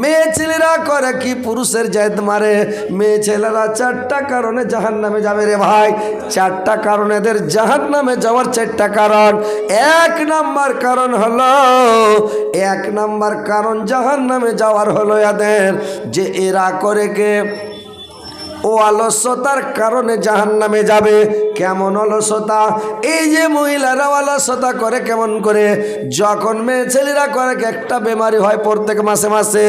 মেয়ে ছেলেরা করে কি পুরুষের জায়দ মারে? মেয়ে ছেলেরা চারটা কারণে জাহান নামে যাবে রে ভাই। চারটা কারণ এদের জাহান নামে যাওয়ার চারটা কারণ। এক নাম্বার কারণ হলো, এক নাম্বার কারণ জাহান নামে যাওয়ার হলো এদের যে এরা করে কে? ও আলস্যতার কারণে জাহান নামে যাবে। কেমন অলসতা? এই যে মহিলারা অলসতা করে কেমন করে? যখন মেয়ে ছেলেরা করে, একটা বেমারি হয় প্রত্যেক মাসে মাসে,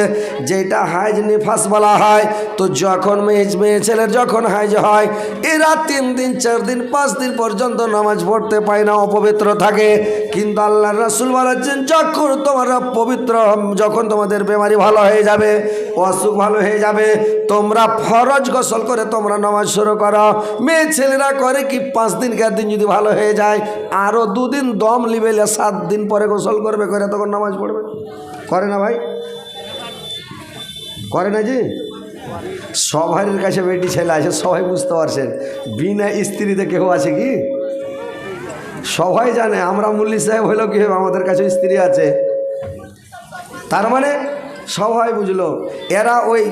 যেটা হাইজ নিফাস বলা হয়। তো যখন মেয়ে মেয়ে ছেলের যখন হাইজ হয়, এরা তিন দিন, চার দিন, পাঁচ দিন পর্যন্ত নামাজ পড়তে পায় না, অপবিত্র থাকে। কিন্তু আল্লাহ রাসুল বলেছেন, যখন তোমরা পবিত্র যখন তোমাদের বেমারি ভালো হয়ে যাবে, অসুখ ভালো হয়ে যাবে, তোমরা ফরজ গোসল করে তোমরা নামাজ শুরু করো। মেয়ে ছেলেরা করে কি পাঁচ দিন কে দিন যদি ভালো হয়ে যায় আরও দুদিন দম লিবেলে সাত দিন পরে গোসল করবে, করে তখন নামাজ পড়বে। করে না ভাই? করে না জি? সবাইয়ের কাছে বেটি ছেলে আছে, সবাই বুঝতে পারছেন। বিনা স্ত্রীতে কেউ আছে কি? সবাই জানে, আমরা মুল্লি সাহেব হইলেও কি হবে, আমাদের কাছে স্ত্রী আছে। তার মানে সবাই বুঝলো, এরা ওই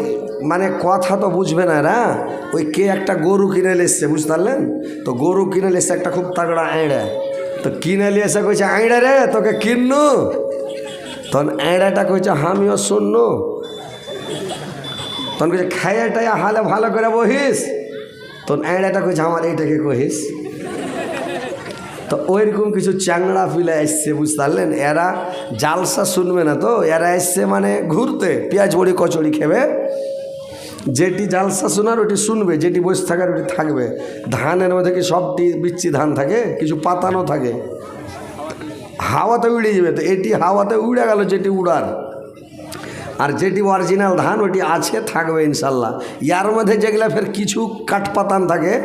মানে কথা তো বুঝবে না এরা। ওই কে একটা গরু কিনে এসছে, বুঝতে পারলেন? তো গরু কিনে এসছে একটা খুব তাগড়া আইড়া। তো কিনে এসে কইছে, আইড়া রে, তোকে কিন্নু? তখন আইড়াটা কইছে আমিও শুননু। তখন কইছে, খাইয়া টাইয়া হালে ভালো করে বহিস। তখন আইড়াটা কইছে, আমার এইটাকে কহিস। তো ওইরকম কিছু চ্যাংড়া ফিলে এসছে, বুঝতে পারলেন? এরা জালসা শুনবে না তো? এরা এসছে মানে ঘুরতে, পেঁয়াজ বড়ি কচড়ি খেবে। যেটি জালসা শোনার ওটি শুনবে, যেটি বসে থাকার ওটি থাকবে। ধানের মধ্যে কি সবটি বিচ্ছি ধান থাকে? কিছু পাতানো থাকে। হাওয়াতে উড়ে যাবে। তো এটি হাওয়াতে উড়ে গেল, যেটি উড়ার। আর যেটি অরিজিনাল ধান, ওটি আছে, থাকবে ইনশাল্লাহ। ইয়ার মধ্যে যেগুলা ফের কিছু কাঠপাতান থাকে,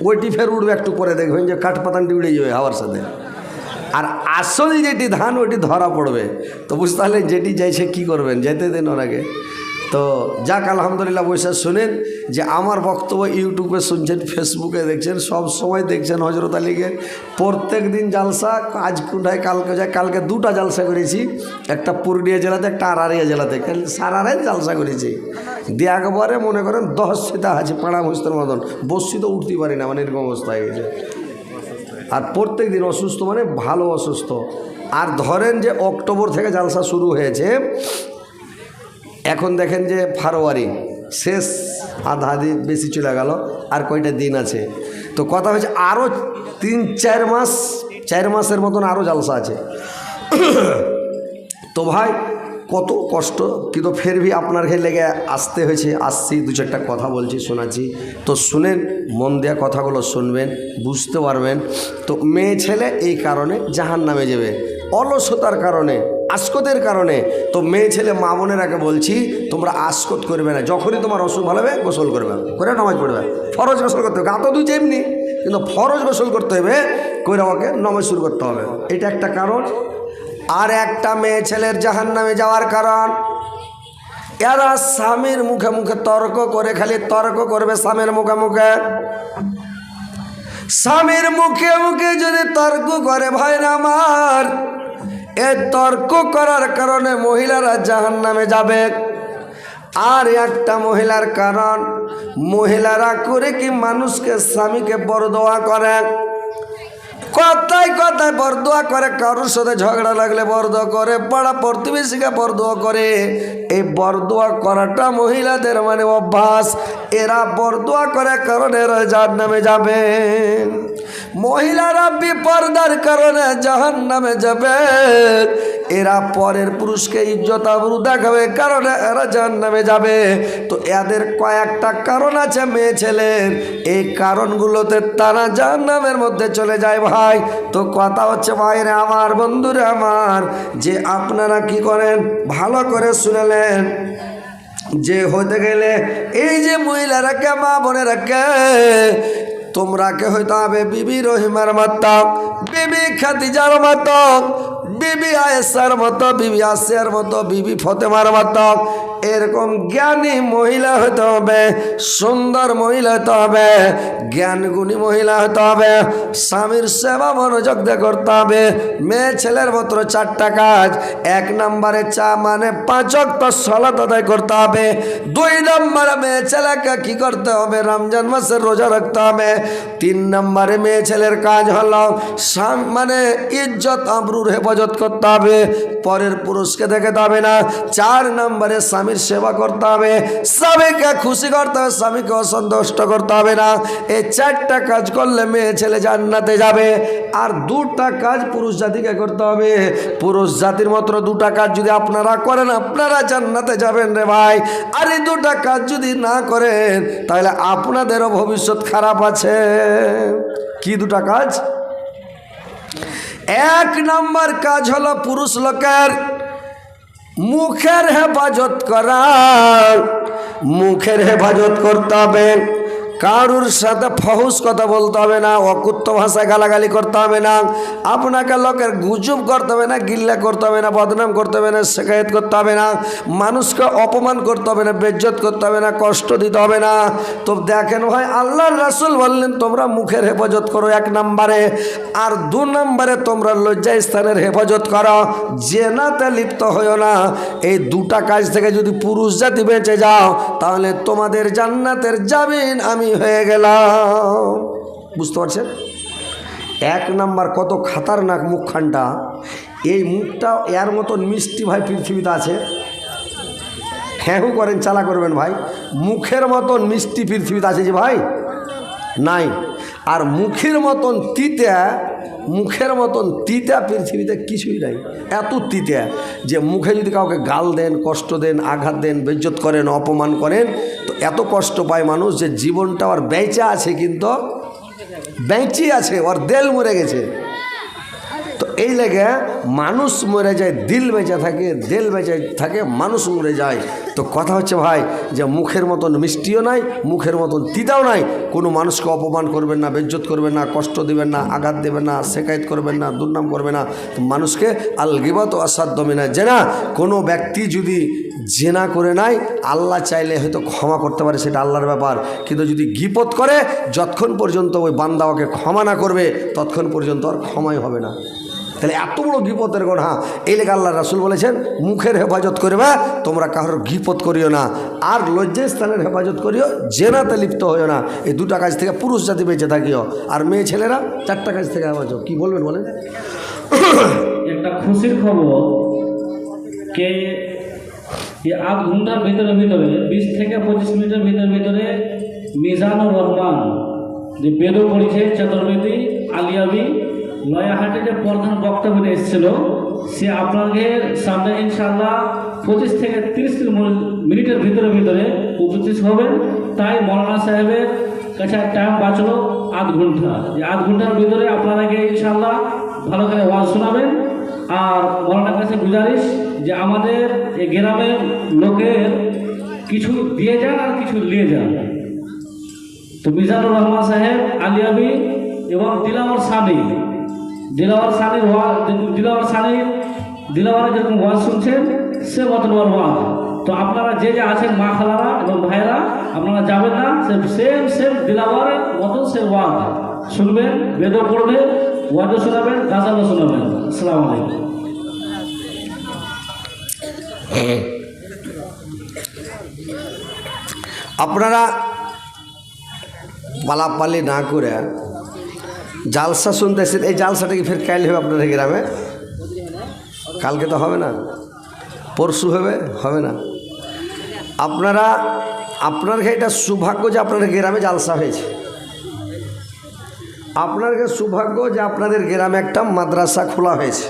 ওইটি ফের উড়বে একটু পরে দেখবেন যে কাঠপাতানটি উড়ে যাবে হাওয়ার সাথে। আর আসল যেটি ধান, ওটি ধরা পড়বে। তো বুঝতে পারলে যেটি যাইছে কি করবেন? যেতে দিন ওনাকে। তো যাক, আলহামদুলিল্লাহ, বসে শুনেন যে আমার বক্তব্য ইউটিউবে শুনছেন, ফেসবুকে দেখছেন, সব সময় দেখছেন হজরত আলীকে। প্রত্যেক দিন জালসা, আজ কোথায়, কালকে যায়, কালকে দুটা জালসা করেছি। একটা পুরুলিয়া জেলাতে, একটা আরারিয়া জেলাতে। সারারাই জালসা করেছি। দিয়ে একবারে মনে করেন দশ সেটা আছে, পাড়া মুস্তর মতন। বসছি তো উঠতে পারি না মানে এরকম অবস্থা হয়ে গেছে। আর প্রত্যেক দিন অসুস্থ মানে ভালো অসুস্থ। আর ধরেন যে অক্টোবর থেকে জালসা শুরু হয়েছে এখন দেখেন যে ফেব্রুয়ারি শেষ আধা দিন বেশি চলে গেল, আর কয়টা দিন আছে। তো কথা হচ্ছে আরও তিন, চার মাস, চার মাসের মতন আরও জালসা আছে। তো ভাই, কত কষ্ট, কিন্তু ফের ভি আপনার ঘরে লেগে আসতে হয়েছে। আসছি, দু চারটা কথা বলছি, শোনাচ্ছি। তো শুনেন, মন দেওয়া কথাগুলো শুনবেন, বুঝতে পারবেন। তো মেয়ে ছেলে এই কারণে জাহান নামে যাবে। অলসতার কারণে আসকতের কারণে তো মেয়ে ছেলে মা বোনেরাকে বলছি, তোমরা আসকত করবে না। যখনই তোমার অসুখ ভালো হবে, গোসল করবে। করে নামাজ পড়বে। ফরজ গোসল করতে হবে। গা তো দুই এমনি কিন্তু ফরজ গোসল করতে হবে করে আমাকে নামাজ শুরু করতে হবে। এটা একটা কারণ। আর একটা মেয়ে ছেলের জাহান নামে যাওয়ার কারণ। এরা স্বামীর মুখে মুখে তর্ক করে, খালি তর্ক করবে স্বামীর মুখে মুখে। স্বামীর মুখে মুখে যদি তর্ক করে ভাই আমার। এ তর্ক করার কারণে মহিলারা জাহান নামে যাবে। আর একটা মহিলার কারণ, মহিলারা করে কি মানুষকে, স্বামীকে বরদোয়া করে? কথায় কথায় বরদোয়া করে, কারোর সাথে ঝগড়া লাগলে বরদোয়া করে, পাড়া প্রতিবেশীকে বরদোয়া করে। এই বরদোয়া করাটা মহিলাদের মানে অভ্যাস। এরা বরদোয়া করে কারণে এরা যার নামে যাবেন। মহিলারা বিপর্দার কারণে জাহান নামে যাবে। এরা পরের পুরুষকে ইজ্জত আবরু দেখাবে, কারণে এরা জাহান নামে যাবে। তো এদের কয়েকটা কারণ আছে মেয়ে ছেলের। এই কারণগুলোতে তারা জাহান নামের মধ্যে চলে যায় ভাই। তো কথা হচ্ছে, ভাইরে আমার, বন্ধুরে আমার, যে আপনারা কি করেন, ভালো করে শুনেলেন। যে হতে গেলে এই যে মহিলারা কে মা বোনেরা কে তোমরা কে হইতে হবে? বিবি রহিমার মাতা বিবি খাদিজার মত। বিবি আয়েসার মতো, বিবি আসিয়ার মতো, বিবি ফতেমার মতো, এরকম জ্ঞানী মহিলা হতে হবে, সুন্দর মহিলা হতে হবে, জ্ঞানগুণী মহিলা হতে হবে, স্বামীর সেবা মনোযোগ দিয়ে করতে হবে, মেয়ে ছেলের মাত্র চারটা কাজ, এক নম্বরে চা মানে পাঁচক তো সলাত আদায় করতে হবে, দুই নম্বরে মেয়ে ছেলেকে কি করতে হবে, রমজান মাসের রোজা রাখতে হবে, তিন নম্বরে মেয়ে ছেলের কাজ হলো মানে ইজ্জত আবরুর হেফাজত করতে হবে, পরের পুরুষকে দেখাতে হবে না। চার নম্বরে স্বামীর সেবা করতে হবে, স্বামীকে খুশি করতে হবে স্বামীকে অসন্তুষ্ট করতে হবে না। এই চারটা কাজ করলে মেয়ে ছেলে জান্নাতে যাবে। আর দুটা কাজ পুরুষ জাতিকে করতে হবে। পুরুষ জাতির মাত্র দুটা কাজ যদি আপনারা করেন, আপনারা জান্নাতে যাবেন রে ভাই। আর এই দুটা কাজ যদি না করেন, তাহলে আপনাদেরও ভবিষ্যৎ খারাপ আছে। কি দুটা কাজ? এক নম্বর কাজ হলো পুরুষ লোকের মুখের হেফাজত করা। মুখের হেফাজত করতে হবে। কারুর সাথে ফহুস কথা বলতে হবে না, অকুত্ত ভাষায় গালাগালি করতে হবে না, আপনাকে লোকের গুজব করতে হবে না, গিল্লা করতে হবে না, বদনাম করতে হবে না শেখায়ত করতে হবে না, মানুষকে অপমান করতে হবে না, বেজ্জত করতে হবে না, কষ্ট দিতে হবে না। তো দেখেন ভাই, আল্লাহর রাসুল বললেন, তোমরা মুখের হেফাজত করো এক নম্বরে, আর দু নম্বরে তোমরা লজ্জা স্থানের হেফাজত করো, জেনাতে লিপ্ত হইও না। এই দুটা কাজ থেকে যদি পুরুষ জাতি বেঁচে যাও, তাহলে তোমাদের জান্নাতের জামিন আমি হয়ে গেলাম। বুঝতে পারছেন? এক নাম্বার কত খাতারনাক মুখখানটা। এই মুখটা এর মতন মিষ্টি ভাই পৃথিবীতে আছে। হ্যাঁ করেন, চালা করবেন ভাই। মুখের মতন মিষ্টি পৃথিবীতে আছে যে ভাই? নাই। আর মুখের মতন তিতা মুখের মতন তিতা পৃথিবীতে কিছুই নাই। এত তিতা যে মুখে যদি কাউকে গাল দেন, কষ্ট দেন, আঘাত দেন, বেজ্জত করেন, অপমান করেন, তো এত কষ্ট পায় মানুষ যে জীবনটা ওর বেঁচে আছে কিন্তু, বেঁচে আছে, ওর দেল মরে গেছে। তো এই লেগে মানুষ মরে যায়, দিল বেঁচে থাকে, দিল বেঁচে থাকে, মানুষ মরে যায়। তো কথা হচ্ছে ভাই যে মুখের মতন মিষ্টিও নাই, মুখের মতন তিতাও নাই। কোনো মানুষকে অপমান করবেন না, বেজ্জত করবেন না, কষ্ট দেবেন না, আঘাত দেবেন না, শেখায়ত করবেন না, দুর্নাম করবেন না। মানুষকে আল গিবত ও আসাধ্য মেনা যে না, কোনো ব্যক্তি যদি জেনা করে নাই আল্লাহ চাইলে হয়তো ক্ষমা করতে পারে, সেটা আল্লাহর ব্যাপার। কিন্তু যদি গিপত করে, যতক্ষণ পর্যন্ত ওই বান্দা ওকে ক্ষমা না করবে, ততক্ষণ পর্যন্ত আর ক্ষমাই হবে না। তাহলে এত বড় গিপতের গোনা এই লেগে আল্লাহ রাসুল বলেছেন, মুখের হেফাজত করবে, তোমরা কারোর গিপত করিও না। আর লজ্জা স্থানের হেফাজত করিও, জেনাতে লিপ্ত হইও না। এই দুটা কাজ থেকে পুরুষ জাতি বেঁচে থাকিও। আর মেয়ে ছেলেরা চারটা কাজ থেকে হেফাজত কি বলবেন বলেন? একটা খুশির খবর, কে আধ ঘণ্টার ভিতরে ভিতরে, বিশ থেকে পঁচিশ মিনিটের ভিতরে ভিতরে মিজানুর রহমান, যে বেদও পড়েছে চতুর্বেদী, আলিয়াবি নয়াহাটে যে প্রধান বক্তব্য নিয়ে এসেছিল। সে আপনাদের সামনে ইনশাল্লাহ পঁচিশ থেকে তিরিশ মিনিটের ভিতরে ভিতরে উপস্থিত হবেন। তাই মৌলানা সাহেবের কাছে টাইম বাঁচলো আধ ঘণ্টা। যে আধ ঘণ্টার ভিতরে আপনাদেরকে ইনশাল্লাহ ভালো করে ওয়াজ শোনাবেন। আর মৌলানার কাছে গুজারিশ যে আমাদের এই গ্রামের লোকের কিছু দিয়ে যান আর কিছু নিয়ে যান। তো মিজানুর রহমান সাহেব আলিয়াবি এবং দিলাওয়ার সানি দিলাওয়ার সানির ওয়াজ দিলাওয়ার সানির দিলাওয়ার যেরকম ওয়াজ শুনছেন, সে মতন ওর ওয়াজ। তো আপনারা যে যে আছেন মা খালারা এবং ভাইরা আপনারা যাবেন না সেম সেম দিলাওয়ারের মতন সে ওয়াজ। শুনবেন বেদও পড়বেন ওয়াজও শোনাবেন গাজালও শোনাবেন। আসসালামু আলাইকুম। আপনারা পালাপালি না করে জালসা শুনতেছেন, এই জালসাটা কি ফের কাল হবে আপনাদের গ্রামে? কালকে তো হবে না। পরশু হবে হবে না। আপনারা, আপনার এটা সৌভাগ্য যে আপনাদের গ্রামে জালসা হয়েছে। আপনার সৌভাগ্য যে আপনাদের গ্রামে একটা মাদ্রাসা খোলা হয়েছে।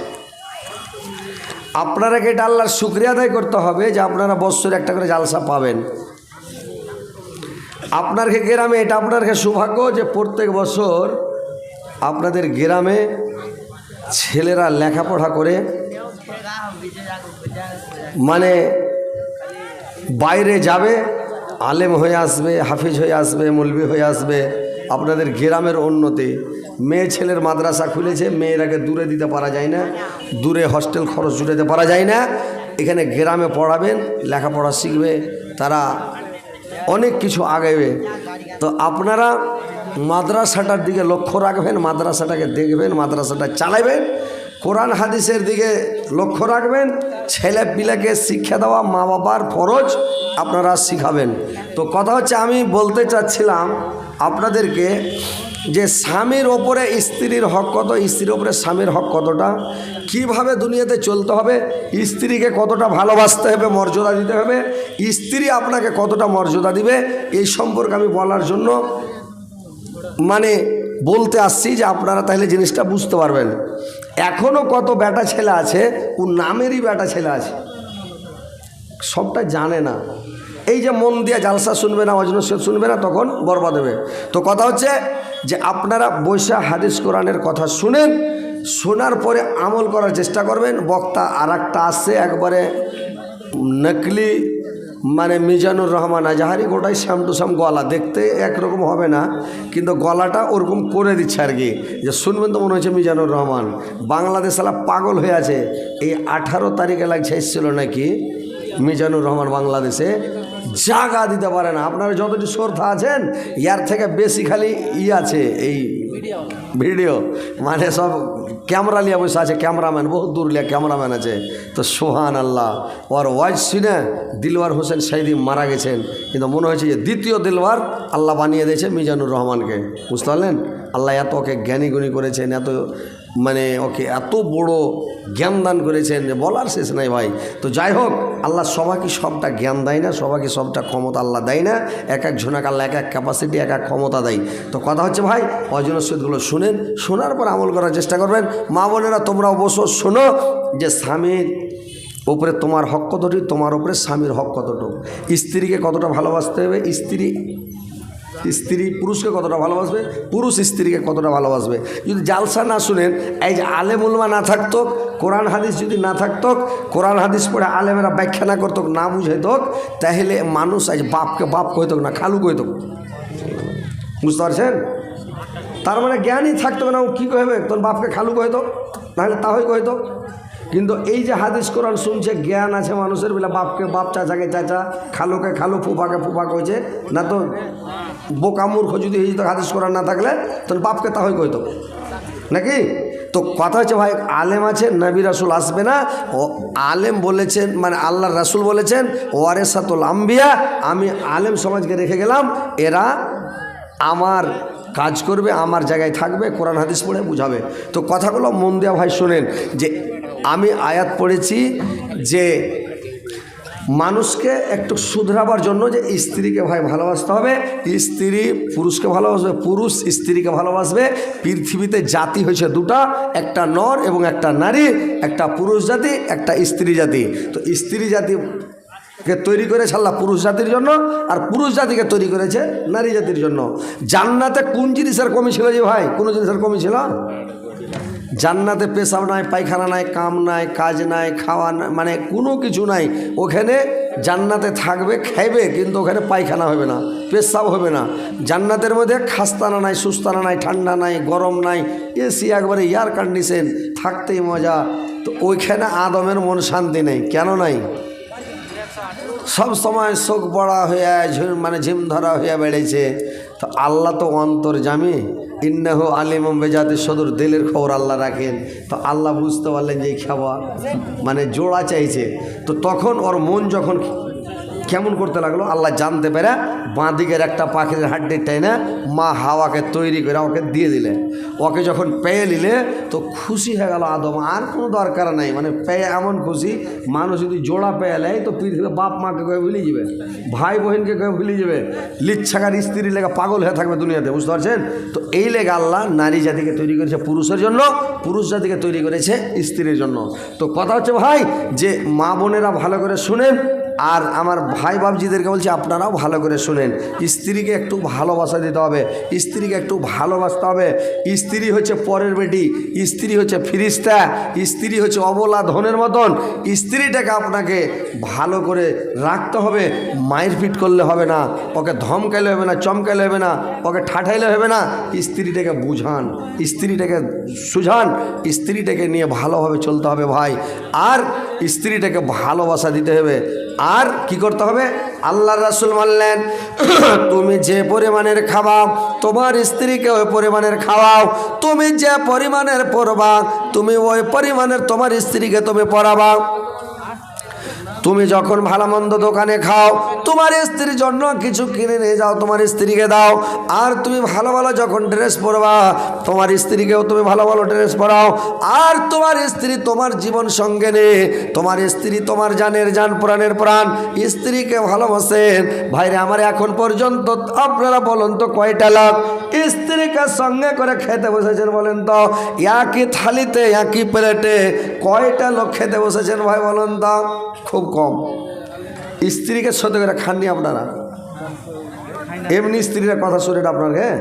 আপনারাকে এটা আল্লাহর শুক্রিয়া আদায় করতে হবে যে আপনারা বৎসরে একটা করে জালসা পাবেন। আপনার গ্রামে এটা আপনার সৌভাগ্য যে প্রত্যেক বছর আপনাদের গ্রামে ছেলেরা লেখাপড়া করে মানে বাইরে যাবে, আলেম হয়ে আসবে, হাফিজ হয়ে আসবে মলবি হয়ে আসবে, আপনাদের গ্রামের উন্নতি। মেয়ে ছেলের মাদ্রাসা খুলেছে, মেয়েরাকে দূরে দিতে পারা যায় না, দূরে হস্টেল খরচ জুড়াতে পারা যায় না। এখানে গ্রামে পড়াবেন, লেখাপড়া শিখবে, তারা অনেক কিছু আগাবে তো আপনারা মাদ্রাসাটার দিকে লক্ষ্য রাখবেন, মাদ্রাসাটাকে দেখবেন, মাদ্রাসাটা চালাবেন, কোরআন হাদিসের দিকে লক্ষ্য রাখবেন, ছেলে পিলাকে শিক্ষা দেওয়া মা বাবার ফরজ, আপনারা শিখাবেন। তো কথা হচ্ছে, আমি বলতে চাচ্ছিলাম আপনাদেরকে যে স্বামীর ওপরে স্ত্রীর হক কত, স্ত্রীর ওপরে স্বামীর হক কতটা, কীভাবে দুনিয়াতে চলতে হবে, স্ত্রীকে কতটা ভালোবাসতে হবে, মর্যাদা দিতে হবে, স্ত্রী আপনাকে কতটা মর্যাদা দিবে, এই সম্পর্কে আমি বলার জন্য মানে বলতে আসছি যে আপনারা তাহলে জিনিসটা বুঝতে পারবেন। এখনও কত বেটা ছেলে আছে, ও নামেরই বেটা ছেলে আছে। সবটা জানে না। এই যে মন দিয়ে জালসা শুনবে না অজনস শুনবে না, তখন বরবাদ হবে। তো কথা হচ্ছে যে আপনারা বৈশা হাদিস কোরআনের কথা শুনেন, শোনার পরে আমল করার চেষ্টা করবেন। বক্তা আর একটা আসছে, একবারে নকলি মানে মিজানুর রহমান আজাহারি গোটাই শ্যাম টু শ্যাম গলা। দেখতে একরকম হবে না কিন্তু গলাটা ওরকম করে দিচ্ছে আর কি। যে শুনবেন তো মনে হচ্ছে মিজানুর রহমান। বাংলাদেশ আলা পাগল হয়ে আছে। এই আঠারো তারিখে লাগছে এসেছিল নাকি মিজানুর রহমান বাংলাদেশে? জাগা দিতে পারে না। আপনারা যতটি শ্রদ্ধা আছেন ইয়ার থেকে বেশি খালি ই আছে এই ভিডিও। মানে সব ক্যামেরা লিয়া বসে আছে, ক্যামেরাম্যান বহু দূর লিয়া ক্যামেরাম্যান আছে। তো সোহান আল্লাহ ওর ওয়াইজ শুনে দিলওয়ার হোসেন সাইদি মারা গেছেন। কিন্তু মনে হয়েছে যে দ্বিতীয় দিলওয়ার আল্লাহ বানিয়ে দিয়েছে মিজানুর রহমানকে। বুঝতে পারলেন? আল্লাহ এতকে জ্ঞানী গুণী করেছেন, এত মানে ওকে এত বড় জ্ঞান দান করেছেন যে বলার শেষ নাই ভাই। তো যাই হোক, আল্লাহ সবাইকে সবটা জ্ঞান দেয় না সবাইকে সবটা ক্ষমতা আল্লাহ দেয় না। এক এক ঝোনাক আল্লাহ এক এক ক্যাপাসিটি এক এক ক্ষমতা দেয়। তো কথা হচ্ছে ভাই অজনসেদগুলো শুনেন, শোনার পর আমল করার চেষ্টা করবেন। মা বোনেরা তোমরা অবশ্য শোনো যে স্বামীর উপরে তোমার হক কতটি তোমার উপরে স্বামীর হক কতটুকু। স্ত্রীকে কতটা ভালোবাসতে হবে, স্ত্রী স্ত্রী পুরুষকে কতটা ভালোবাসবে? পুরুষ স্ত্রীকে কতটা ভালোবাসবে? যদি জালসা না শুনেন, এই যে আলেমুলমা না থাকতো কোরআন হাদিস যদি না থাকতো কোরআন হাদিস পড়ে আলেমেরা ব্যাখ্যা না করতো না বুঝাইত তাহলে মানুষ আজ বাপকে বাপ কইত না, খালু কইত বুঝতে পারছেন? তার মানে জ্ঞানই থাকতো না, ও কী কহবে তোর বাপকে খালু কইতো নাহলে তাহই কইতো কিন্তু এই যে হাদিস কোরআন শুনছে, জ্ঞান আছে মানুষের, বলে বাপকে বাপ, চাচাকে চাচা, খালুকে খালু, ফুফাকে ফুফা কইছে, না তো বোকা মূর্খ যদি এই হাদিস কোরআন না থাকলে তোর বাপকে তাহই কইতো নাকি? তো কথা হচ্ছে ভাই, আলেম আছে, নবী রাসুল আসবে না। ও আলেম বলেছেন মানে আল্লাহ রাসুল বলেছেন, ওয়ারেসাতুল আম্বিয়া, আমি আলেম সমাজকে রেখে গেলাম, এরা আমার কাজ করবে, আমার জায়গায় থাকবে, কোরআন, হাদিস পড়ে বুঝাবে। তো কথাগুলো মন দেওয়া ভাই শোনেন, যে আমি আয়াত পড়েছি যে মানুষকে একটু শুধরাবার জন্য যে স্ত্রীকে ভাই ভালোবাসতে হবে, স্ত্রী পুরুষকে ভালোবাসবে, পুরুষ স্ত্রীকে ভালোবাসবে। পৃথিবীতে জাতি হয়েছে দুটা, একটা নর এবং একটা নারী, একটা পুরুষ জাতি, একটা স্ত্রী জাতি। তো স্ত্রী জাতি কে তৈরি করেছে আল্লাহ পুরুষ জাতির জন্য, আর পুরুষ জাতিকে তৈরি করেছে নারী জাতির জন্য। জান্নাতে কোন জিনিসের কমি ছিল যে ভাই? কোনো জিনিসের কমি ছিল? জান্নাতে পেশাব নাই, পায়খানা নাই, কাম নাই, কাজ নাই, খাওয়া নাই মানে কোনো কিছু নাই। ওখানে জান্নাতে থাকবে, খাইবে, কিন্তু ওখানে পায়খানা হবে না, পেশাব হবে না। জান্নাতের মধ্যে খাস্তানা নাই, সুস্তানা নাই, ঠান্ডা নাই, গরম নাই এসি একবারে এয়ার কন্ডিশন থাকতেই মজা। তো ওইখানে আদমের মন শান্তি নেই, কেন নাই? সব সময় শোক বড়া ঝিম মানে ঝিম ধরা হইয়া বেড়েছে। তো আল্লাহ তো অন্তর জামি ইন্নাহ আলিম বেজাদের সদর, দিলের খবর আল্লাহ রাখেন। তো আল্লাহ বুঝতে পারলেন যে খাওয়া মানে জোড়া চাইছে। তো তখন ওর মন যখন কেমন করতে লাগল? আল্লাহ জানতে পেরে বাঁ দিকের একটা পাখির হাড্ডি টাইনা মা হাওয়াকে তৈরি করে ওকে দিয়ে দিলে। ওকে যখন পেয়ে নিলে তো খুশি হয়ে গেল আদম। আর কোনো দরকার নাই মানে পেয়ে এমন খুশি, মানুষ যদি জোড়া পেয়ে নেয় তো পৃথিবীতে বাপ মাকে কয়ে ভুলে যাবে, ভাই বোনকে কয়ে ভুলে যাবে। লিচ্ছাকার স্ত্রী লেগে পাগল হয়ে থাকবে দুনিয়াতে, বুঝতে পারছেন? তো এই লেগে আল্লাহ নারী জাতিকে তৈরি করেছে পুরুষের জন্য, পুরুষ জাতিকে তৈরি করেছে স্ত্রীর জন্য। তো কথা হচ্ছে ভাই, যে মা বোনেরা ভালো করে শুনেন আর আমার ভাই বাবজিদেরকে বলছি, আপনারাও ভালো করে শুনেন। স্ত্রীকে একটু ভালোবাসা দিতে হবে, স্ত্রীকে একটু ভালোবাসতে হবে। স্ত্রী হচ্ছে পরের বেটি, স্ত্রী হচ্ছে ফিরিস্তা, স্ত্রী হচ্ছে অবলা ধনের মতন। স্ত্রীটাকে আপনাকে ভালো করে রাখতে হবে, মায়ের ফিট করলে হবে না, ওকে ধমকাইলে হবে না, চমকাইলে হবে না, ওকে ঠাঠাইলে হবে না। স্ত্রীটাকে বুঝান, স্ত্রীটাকে সুঝান, স্ত্রীটাকে নিয়ে ভালোভাবে চলতে হবে ভাই। আর স্ত্রীটাকে ভালোবাসা দিতে হবে আর কি করতে হবে? আল্লাহ রাসুল মানলেন, তুমি যে পরিমাণের খাওয়াও তোমার স্ত্রীকে ওই পরিমাণের খাওয়াও, তুমি যে পরিমাণের পড়বা, তুমি ওই পরিমাণের তোমার স্ত্রীকে তুমি পরাবা তুমি যখন ভালো মন্দ দোকানে খাও, তোমার স্ত্রীর জন্য কিছু কিনে নিয়ে যাও, তোমার স্ত্রীকে দাও। আর তুমি ভালো ভালো যখন ড্রেস পরবা, তোমার স্ত্রীকেও তুমি ভালো ভালো ড্রেস পরাও। আর তোমার স্ত্রী তোমার জীবন সঙ্গে নে তোমার স্ত্রী তোমার জানের জান প্রাণের প্রাণ, স্ত্রীকে ভালোবাসেন। ভাইরে, আমার এখন পর্যন্ত আপনারা বলুন তো কয়টা লোক স্ত্রীকে সঙ্গে করে খেতে বসেছেন বলেন তো? একই থালিতে, একই প্লেটে কয়টা লোক খেতে বসেছেন ভাই বলুন তো? খুব কম। স্ত্রীকে সত্যি করে খাননি আপনারা? এমনি স্ত্রীরা কথা শুনেন আপনার হ্যাঁ?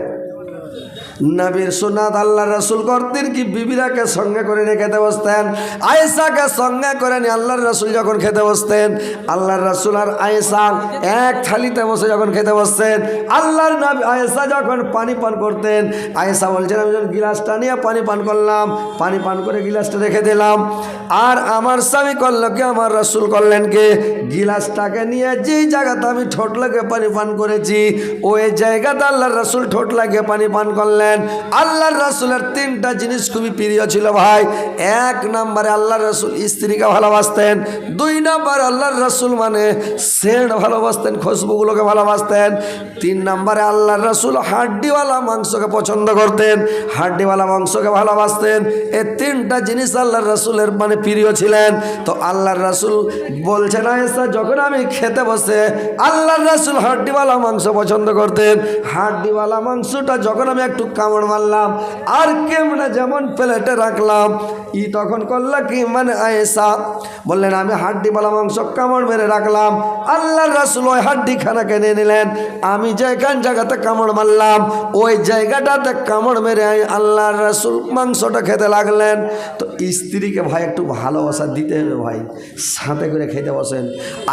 নবীর সুনাদ আল্লাহ রসুল করতেন কি বিবিরাকে সঙ্গে করে নিয়ে খেতে বসতেন? আয়েসাকে সঙ্গে করে নিয়ে আল্লাহর রসুল যখন খেতে বসতেন, আল্লাহর রসুল আর আয়েসা এক থালিতে বসে যখন খেতে বসতেন, আল্লাহর নবী আয়েসা যখন পানি পান করতেন আয়েসা বলছেন, আমি যখন গিলাসটা নিয়ে পানি পান করলাম, পানি পান করে গিলাসটা রেখে দিলাম, আর আমার স্বামী করল কি? আমার রসুল করলেন কি? গিলাসটাকে নিয়ে যেই জায়গাতে আমি ঠোঁট লাগে পানি পান করেছি, ওই জায়গাতে আল্লাহর রসুল ঠোঁট লাগিয়ে পানি পান করলেন। আল্লাহর রসুলের তিনটা জিনিস খুবই প্রিয় ছিল ভাই। এক নম্বরে আল্লাহর রসুল স্ত্রীকে ভালোবাসতেন, দুই নম্বর আল্লাহর রসুল মানে সেন্ট ভালোবাসতেন, খুশবুগুলোকে ভালোবাসতেন, তিন নম্বরে আল্লাহর রসুল হাড্ডিওয়ালা মাংসকে পছন্দ করতেন, হাড্ডিওয়ালা মাংসকে ভালোবাসতেন। এ তিনটা জিনিস আল্লাহর রসুলের মানে প্রিয় ছিলেন। তো আল্লাহর রসুল বলছেন আয়েসা যখন আমি খেতে বসে আল্লাহর রাসুল হাড্ডিওয়ালা মাংস পছন্দ করতেন, হাড্ডিওয়ালা মাংসটা যখন আমি একটু কামড় মারলাম, আর কেমনে যেমন প্লেটে রাখলাম। ই তখন করল কি? মানে আয়েসা বললেন, আমি হাড্ডিওয়ালা মাংস কামড় মেরে রাখলাম। আল্লাহর রসুল ওই হাড্ডি খানা কিনে নিলেন। আমি যেখান জায়গাতে কামড় মারলাম, ওই জায়গাটাতে কামড় মেরে আল্লাহর রসুল মাংসটা খেতে লাগলেন। তো স্ত্রীকে ভাই, একটু ভালোবাসা দিতে হবে ভাই। সাঁতে করে খেতে বসেন।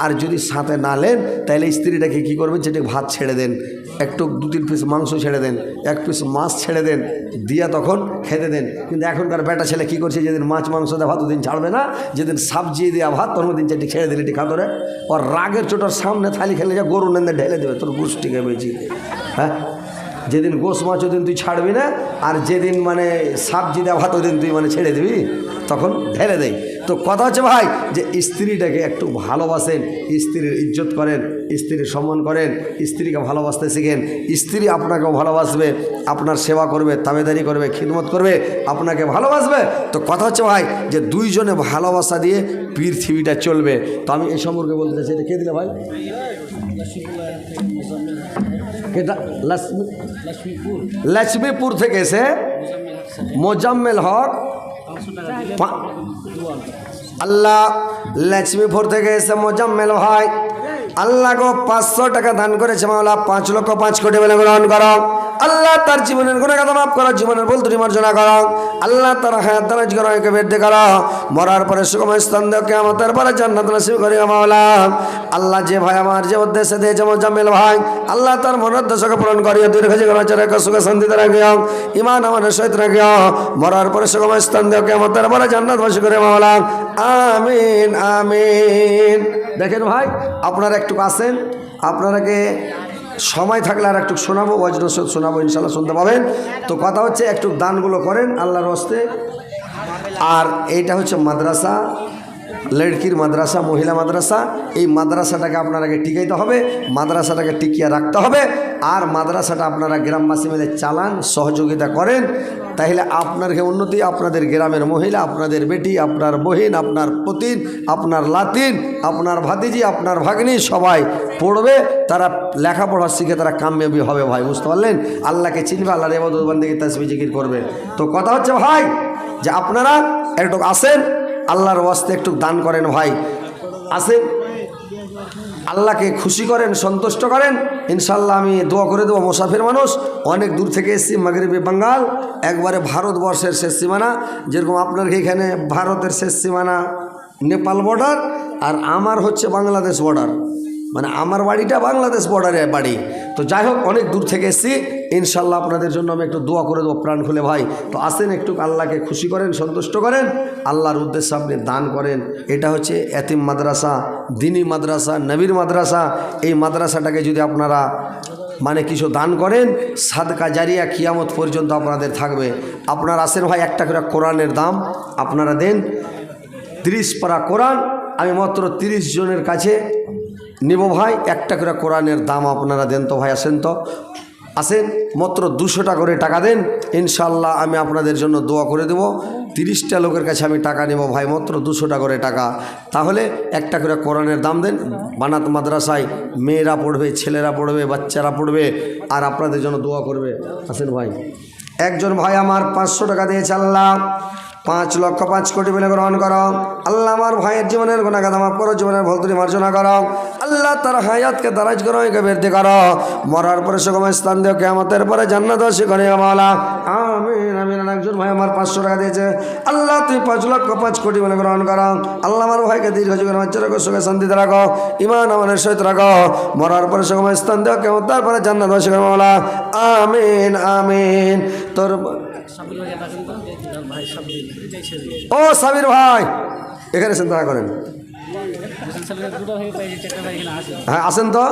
আর যদি সাঁতে না নেন, তাহলে স্ত্রীটাকে কী করবেন? সেটা ভাত ছেড়ে দেন। একটু দু তিন পিস মাংস ছেড়ে দেন। এক পিস মাছ ছেড়ে দেন, দিয়া তখন খেতে দেন। কিন্তু এখনকার বেটা ছেলে কী করছে, যেদিন মাছ, মাংস দেওয়া ভাত ওদিন ছাড়বে না, যেদিন সবজি দেওয়া ভাত তখন ওদিন চারটি ছেড়ে দিলে এটি খাতরে ওর রাগের চোটার সামনে থালি খেলে যা গরু নেন্দে ঢেলে দেবে, তোর গোষ্ঠীকে বেছি হ্যাঁ? যেদিন গোস মাছ, ওদিন তুই ছাড়বি না, আর যেদিন মানে সবজি দেওয়া ভাত, ওদিন তুই মানে ছেড়ে দিবি, তখন ঢেলে দেয়। তো কথা হচ্ছে ভাই যে স্ত্রীটাকে একটু ভালোবাসেন স্ত্রীর ইজ্জত করেন স্ত্রীর সম্মান করেন স্ত্রীকে ভালোবাসতে শিখেন। স্ত্রী আপনাকেও ভালোবাসবে আপনার সেবা করবে তাবেদারি করবে খিদমত করবে আপনাকে ভালোবাসবে। তো কথা হচ্ছে ভাই যে দুইজনে ভালোবাসা দিয়ে পৃথিবীটা চলবে। তো আমি এই সম্পর্কে বলতে চাইছি এটা কে দিলে ভাই? লক্ষ্মীপুর থেকে এসে মোজাম্মেল হক আল্লাহ লক্ষ্মীপুর থেকে এসে মোজাম্মেল ভাই আল্লাহ গো পাঁচশো টাকা দান করেছে মাওলা, পাঁচ লক্ষ পাঁচ কোটি বলে গ্রহণ করো। আল্লাহ তার জীবনের গুণে কথা মাফ করো, জীবনের ভুল ত্রুটি মার্জনা করো, আল্লাহ তার হায়াত দারাজ করো একে বৃদ্ধি করো। মরার পরে সুগময় স্থান দেও কে আমাদের পরে জান্নাত নসিব করি মাওলা। আল্লাহ যে ভাই আমার যে উদ্দেশ্যে দিয়েছে মোজাম্মেল ভাই, আল্লাহ তার মনোদ্দেশকে পূরণ করিও দীর্ঘ জীবন রাখো সুখে শান্তিতে রাখিও ইমান আমাদের সহিত রাখিও। মরার পরে সুগময় স্থান দেও কে আমাদের পরে জান্নাত বাসী করে মাওলা। আমিন আমিন। দেখেন ভাই, আপনারা একটু আসেন, আপনারাকে সময় থাকলে আর একটু শোনাবো বজ্র শোনাবো ইনশাল্লাহ শুনতে পাবেন। তো কথা হচ্ছে, একটু দানগুলো করেন আল্লাহর হস্তে। আর এইটা হচ্ছে মাদ্রাসা। লড়কির মাদ্রাসা, মহিলা মাদ্রাসা, এই মাদ্রাসাটাকে আপনারাকে টিকাইতে হবে, মাদ্রাসাটাকে টিকিয়ে রাখতে হবে। আর মাদ্রাসাটা আপনারা গ্রামবাসী মিলে চালান, সহযোগিতা করেন, তাহলে আপনার যে উন্নতি, আপনাদের গ্রামের মহিলা, আপনাদের বেটি, আপনার বহিন, আপনার পতিন, আপনার লাতিন, আপনার ভাতিজি, আপনার ভাগ্নি সবাই পড়বে। তারা লেখাপড়া শিখে তারা কামিয়াবি হবে ভাই, বুঝতে পারলেন? আল্লাহকে চিনবে আল্লাহ আল্লাহর এবাদতবন্দিকে তাসবি জিকির করবে। তো কথা হচ্ছে ভাই, যে আপনারা একটু আসেন আল্লাহর ওয়াস্তে একটু দান করেন ভাই। আসেন আল্লাহকে খুশি করেন, সন্তুষ্ট করেন ইনশাল্লাহ আমি দোয়া করে দেবো মোসাফির মানুষ। অনেক দূর থেকে এসেছি মাগরিবি বাঙ্গাল, একবারে ভারতবর্ষের শেষ সীমানা, যেরকম আপনার এখানে ভারতের শেষ সীমানা, নেপাল বর্ডার আর আমার হচ্ছে বাংলাদেশ বর্ডার মানে আমার বাড়িটা বাংলাদেশ বর্ডারে বাড়ি। তো যাই হোক, অনেক দূর থেকে এসেছি। ইনশাল্লাহ আপনাদের জন্য আমি একটু দোয়া করে দেবো প্রাণ খুলে ভাই। তো আসেন একটু, আল্লাহকে খুশি করেন, সন্তুষ্ট করেন। আল্লাহর উদ্দেশ্যে আপনি দান করেন। এটা হচ্ছে এতিম মাদ্রাসা, দিনী মাদ্রাসা, নবীর মাদ্রাসা। এই মাদ্রাসাটাকে যদি আপনারা মানে কিছু দান করেন, সাদকা জারিয়া কিয়ামত পর্যন্ত আপনাদের থাকবে। আপনারা আসেন ভাই, একটা করে কোরআনের দাম আপনারা দেন। তিরিশ পারা কোরআন, আমি মাত্র তিরিশ জনের কাছে নিব ভাই, একটা করে কোরআনের দাম আপনারা দেন তো ভাই, আসেন তো। আসেন, মাত্র দুশোটা করে টাকা দেন ইনশাল্লাহ আমি আপনাদের জন্য দোয়া করে দেব। তিরিশটা লোকের কাছে আমি টাকা নেব ভাই, মাত্র দুশোটা করে টাকা। তাহলে একটা করে কোরআনের দাম দেন, বানাত মাদ্রাসায় মেয়েরা পড়বে, ছেলেরা পড়বে, বাচ্চারা পড়বে, আর আপনাদের জন্য দোয়া করবে। আসেন ভাই। একজন ভাই আমার পাঁচশো টাকা দিয়েছে, আল্লাহ। পাঁচ লক্ষ পাঁচ কোটি বলে গ্রহণ করো। আল্লাহ আমার ভাইয়ের জীবনের গুণাগাত মাফ করো জীবনের ভুল ত্রুটি মার্জনা করো। আল্লাহ তার হায়াতকে দারাজ করো, একে বৃদ্ধি করো। মরার পরে সুগম স্থান দিও কেমতের পরে জান্নাত শিখনে মাওলা। আমিন আমিন। একজন ভাই আমার পাঁচশো টাকা দিয়েছে। আল্লাহ তুই পাঁচ লক্ষ পাঁচ কোটি বলে গ্রহণ করো। আল্লাহ আমার ভাইকে দীর্ঘ জীবন বাচ্চা রাখো সুখে শান্তিতে রাখো ইমান আমাদের সহিত রাখো। মরার পরে সুগম স্থান দিও কেমন তারপরে জান্নাত শিখনে মাওলা। আমিন আমিন। তোর ও সাবির ভাই। এখানে চিন্তা করেন। হ্যাঁ আসেন তো।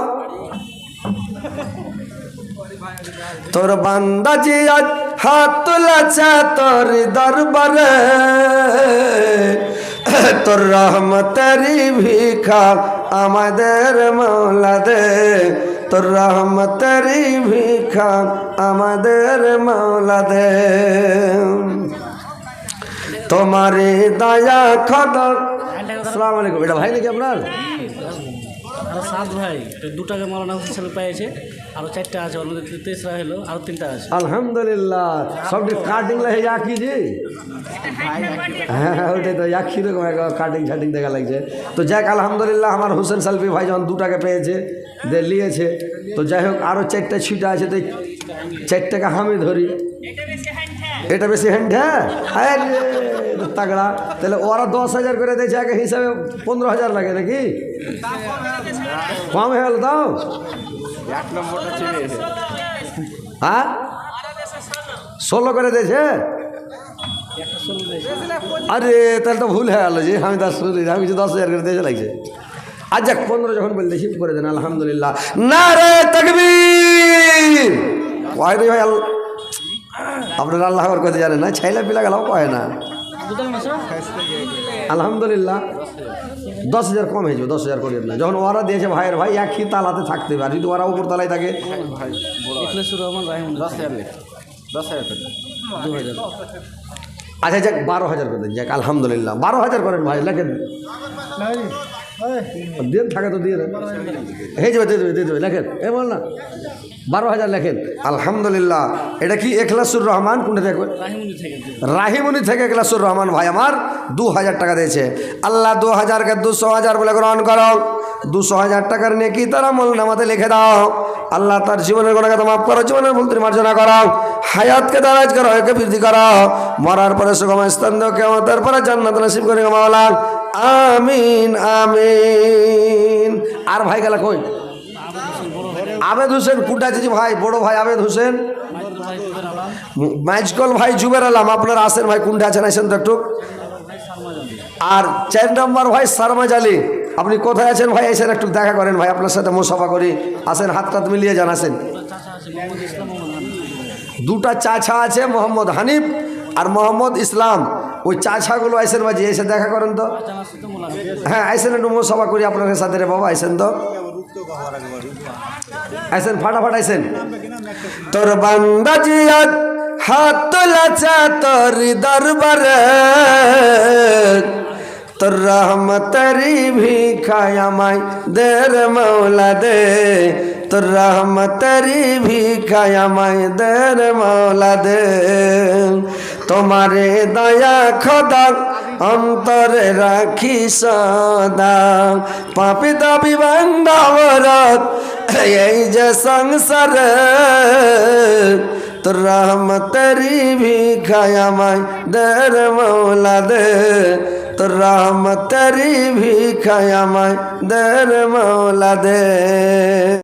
তোর বান্দা জি আজ হাত তুলেছে তোর দরবারে। তোর রহমতেরই ভিখা আমাদের মৌলা দে তোর রহমতেরই ভিখা আমাদের মৌলা দে তোমারে দয়া খদর আসসালামু আলাইকুম। এটা ভাই নাকি আপনার? আরও সাত ভাই তো দু টাকা মালানা হোসেন পেয়েছে আরও চারটা আছে মধ্যে তেসরা হলো আরও তিনটা আছে। আলহামদুলিল্লাহ। সবটি কাটিং লাগে একই জি হ্যাঁ হ্যাঁ, ওটাই তো একই রকম কাটিং ছাটিং দেখা লাগছে। তো যাক আলহামদুলিল্লাহ আমার হোসেন সালফি ভাই যখন দু টাকা পেয়েছে দে নিয়েছে তো যাই হোক আরও চারটা ছিটা আছে তো এই চার টাকা আমি ধরি। এটা বেশি হ্যান্ড হ্যাঁ। তো তাগড়া তাহলে ওরা দশ হাজার করে দিয়েছে এক হিসাবে পনেরো হাজার লাগে নাকি? কম হয়ে গেল তাও হ্যাঁ? ষোলো করে দিয়েছে? আরে তাহলে তো ভুল হয়ে গেল যে আমি দশ আমি দশ হাজার করে দিয়েছে লাগছে। আর যাক পনেরো যখন বলতে শিফট করে দেন আলহামদুলিল্লাহ। না রে তকবীর! কয় রে ভাই আল- আপনারা আল্লাহ আকবার করতে জানেন না ছাইলা পিলা গেলাও কয় না। আলহামদুলিল্লাহ। দশ হাজার কম হয়েছে যাবে দশ হাজার করিয়ে না যখন ওরা দিয়েছে ভাইয়ের ভাই একই তালাতে থাকতে পারে যদি ওরা উপর তালায় থাকে আচ্ছা যাক বারো হাজার করে দেন। যাক আলহামদুলিল্লাহ। বারো হাজার করেন ভাই লেখেন। থাকে তো দিয়ে হয়ে যাবে দিয়ে দেবে দিয়ে দেবে, লেখেন। এ বল না। বারো হাজার লেখেন। আলহামদুলিল্লাহ। এটা কি এখলাসুর রহমান? কোনটা দেখবেন রাহিমুনি থেকে এখলাসুর রহমান ভাই আমার। দু হাজার টাকা দিয়েছে। আল্লাহ দু হাজারকে দুশো হাজার বলে গ্রহণ করো। দুশো হাজার টাকার নেকি তারা মূল নামাতে লিখে দাও। আল্লাহ তার জীবনের গোনাকে মাফ করো, জীবনের ভুল মার্জনা করো। হায়াতকে দারাজ করো, একে বৃদ্ধি করো। মরার পরে সুগম স্থান কেমন তারপরে জান্নাত নসিব করে মাওলা। আমিন আমিন। আর ভাই গেলা কই? আবেদ হোসেন কুটা আছে ভাই? বড় ভাই আবেদ হোসেন? ম্যাজকল ভাই জুবের আলাম, আপনারা আসেন ভাই, কোনটা আছেন আসেন তো একটু আর চার নম্বর ভাই সারমাজ আলী আপনি কোথায় আছেন ভাই? এসেন একটু দেখা করেন ভাই, আপনার সাথে মোসাফা করি। আসেন, হাত টাত মিলিয়ে যান, আসেন। দুটা চাছা আছে, মোহাম্মদ হানিফ আর মোহাম্মদ ইসলাম। ওই চা চাছাগুলো আইসেন ভাই এসে দেখা করেন তো। হ্যাঁ আইসেন একটু মোসাফা করি আপনাদের সাথে রে বাবা আইসেন তো। আইসেন ফাটাফাট আইসেন। তোর বান্দা জিয়াত হাত তোলাচা তোর দরবারে। তোর রহমতরি ভিখায় আমায় দের মৌলা দে তোর রহমতরি ভিখায় আমায় দের মৌলা দে তোমারে দয়া খোদা, অন্তরে রাখি সদা। পাপি দাবি বান্দাবরত, এই যে সংসার, তোর রহমতেরি ভিখায়ামাই দের মৌলা দে তোর রহমতেরি ভিখায়ামাই দের মৌলা দে